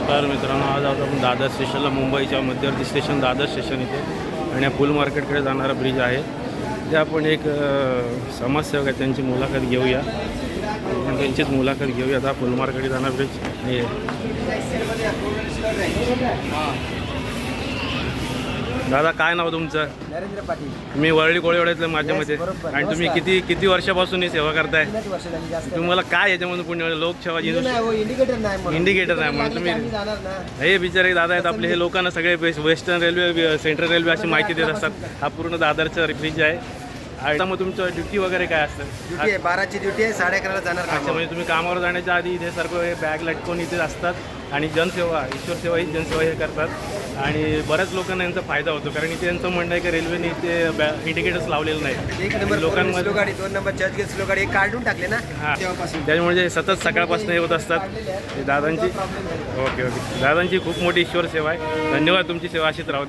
नमस्कार मित्रांनो आज आज आपण दादर स्टेशनला मुंबईच्या मध्यवर्ती स्टेशन दादर स्टेशन इथे. आणि या फुल मार्केटकडे जाणारा ब्रिज आहे. ते आपण एक समाजसेवक आहे त्यांची मुलाखत घेऊया. आपण त्यांचीच मुलाखत घेऊया. आता फुल मार्केट जाणार ब्रिज. हे. दादा काय नाव तुमचं? नरेंद्र पाटील. तुम्ही वरळी कोळीवाड्यातलं मते बरोबर. आणि तुम्ही नमस्कार. किती किती वर्षापासून ही सेवा करताय? तीनच वर्ष झाली जास्त तुम्हाला काय याच्यामधून पुण्य लोकसेवा नाही हो, इंडिकेटर नाही म्हणून. इंडिकेटर नाही म्हणून लागलं तुम्ही- की आम्ही जाणार ना. हे बिचारे दादा आहेत आपले हे लोकांना सगळे west western railway central railway अशी माहिती देत असतात. हा पूर्ण दादरचा ब्रिज आहे. आणि आता मग तुमचं ड्युटी वगैरे काय असतं? ड्युटी आहे बाराची ड्युटी आहे साडे अकराला जाणार अच्छा कामावर. म्हणजे तुम्ही कामावर जाण्याच्या आधी इथे सर्व हे बॅग लटकून इथे असतात आणि जनसेवा ईश्वर सेवा ही जनसेवा हे करतात. आणि बऱ्याच लोकांना यांचा फायदा होतो कारण इथे यांचं म्हणणं आहे की रेल्वेने इथे इंडिकेटर्स लावलेलं नाही. एक नंबर लोकांमध्ये- स्लो गाडी दोन नंबर चर्चगेट स्लो गाडी हे काढून टाकले ना? हां. तेव्हापासून. त्याच्यामुळे सतत सकाळपासून हे होत असतात. दादांची नाही ओके ओके. दादांची खूप मोठी ईश्वर सेवा आहे. धन्यवाद तुमची सेवा अशीच राहू दे.